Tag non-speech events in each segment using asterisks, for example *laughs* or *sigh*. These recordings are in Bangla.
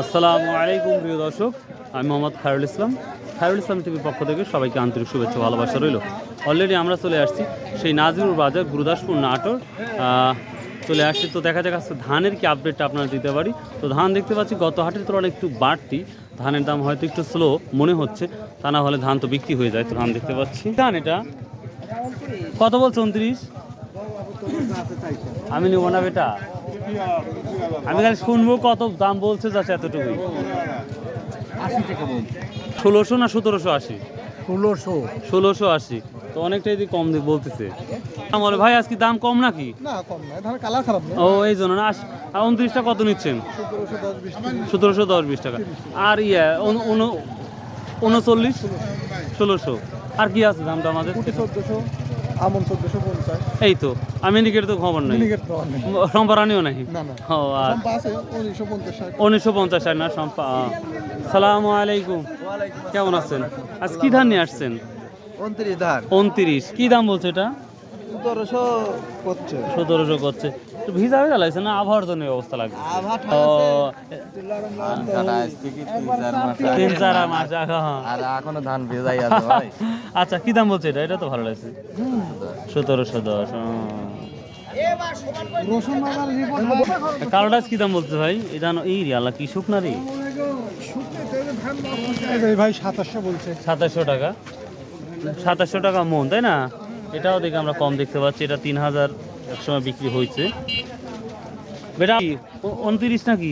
আসসালামু আলাইকুম, প্রিয় দর্শক। আমি মোহাম্মদ খায়রুল ইসলাম। খায়রুল ইসলাম টিভির পক্ষ থেকে সবাইকে আন্তরিক শুভেচ্ছা ভালোবাসা রইল। অলরেডি আমরা চলে আসছি সেই নাজিরুর বাজার গুরুদাসপুর নাটোর। চলে আসছি। তো দেখা যাক আজকে ধানের কি আপডেটটা আপনারা দিতে পারি। তো ধান দেখতে পাচ্ছি গত হাটের তুলনায় একটু বাড়তি। ধানের দাম হয়তো একটু স্লো মনে হচ্ছে। তা না হলে ধান তো বিক্রি হয়ে যায়। তো ধান দেখতে পাচ্ছি। ধান এটা কত বলছো উনত্রিশ আমি নেব না বেটা। আমি খালি শুনব কত দাম বলছে যাচ্ছে এতটুকুই। আশি টাকা বল ষোলোশো না সতেরোশো আশি? ষোলোশো। ষোলোশো আশি। তো অনেকটাই দিয়ে কম দিয়ে বলতেছে। আমার ভাই আজকে দাম কম নাকি? ও এই জন্য না। উনত্রিশটা কত নিচ্ছেন? সতেরোশো দশ বিশ টাকা। আর ইয়ে উন- উন- উনচল্লিশ? ষোলোশো। আর কি আছে দামটা আমাদের? চোদ্দোশো। আমন চোদ্দোশো পঞ্চাশ। এই তো আমি নিকেট তো খবর নাই। সম্পারানিও নাই। ষাট। উনিশশো পঞ্চাশ ষাট না সম্পা সালাম আলাইকুম। কেমন আছেন? আজ কি ধান নিয়ে আসছেন? উনত্রিশ ধান। উনত্রিশ। কি দাম বলছে এটা? সতেরোশো করছে। সতেরোশো করছে। তো ভিজা লাগছে না? আবহাওয়ার জন্য অবস্থা লাগছে। ও তিন চার মাস। আর এখনও ধান ভেজাই আছে *laughs* আচ্ছা কি দাম বলছে এটা? এটা তো ভালো লাগছে। সতেরোশো দশ বাজার কি দাম বলছে ভাই? এই জানো এই রে আল্লাহ কি শুকনা রে। ভাই সাতাশশো বলছে। সাতাশশো টাকা। সাতাশশো টাকা মন তাই না? এটাও দেখে আমরা কম দেখতে পাচ্ছি। এটা তিন হাজার একসময় বিক্রি হয়েছে। বেটা উনত্রিশ নাকি?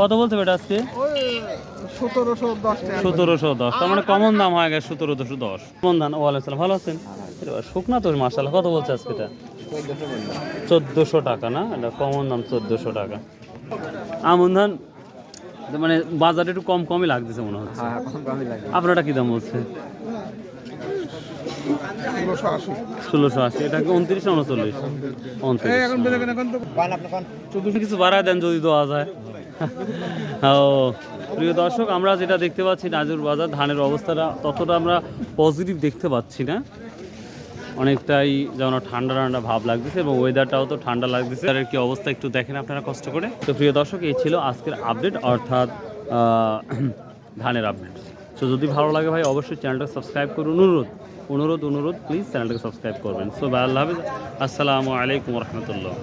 কত বলছে বেটা আজকে? সতেরোশো দশ তার মানে কমন দাম হয়ে গেছে সতেরোশো দশ। কমন দাম। ওয়ালাইকুম আসসালাম ভালো আছেন? শুকনা তো মার্শাল কত বলছে আজকে এটা? চোদ্দোশো টাকা না? এটা কমন দাম চোদ্দোশো টাকা। আমন ধান মানে বাজারে একটু কম কমই লাগতেছে মনে হচ্ছে। হ্যাঁ আপনারটা কি দাম বলছে ষোলোশো আশি। এটা উনত্রিশ উনচল্লিশ? উনত্রিশ। কিছু বাড়ায় দেন যদি দেওয়া যায়। ও প্রিয় দর্শক আমরা যেটা দেখতে পাচ্ছি নাজুর বাজার ধানের অবস্থাটা ততটা আমরা পজিটিভ দেখতে পাচ্ছি না। অনেকটাই যেমন ঠান্ডা ঠান্ডা ভাব লাগতেছে এবং ওয়েদারটাও তো ঠান্ডা লাগতেছে। আর কি অবস্থা একটু দেখেন আপনারা কষ্ট করে। তো প্রিয় দর্শক এই ছিল আজকের আপডেট অর্থাৎ ধানের আপডেট সো যদি ভালো লাগে ভাই, অবশ্যই চ্যানেলটা সাবস্ক্রাইব করুন। অনুরোধ অনুরোধ অনুরোধ প্লিজ চ্যানেলটাকে সাবস্ক্রাইব করবেন। সো ভাই, আল্লাহ হাফিজ। আসসালামু আলাইকুম রহমতুল্লাহ।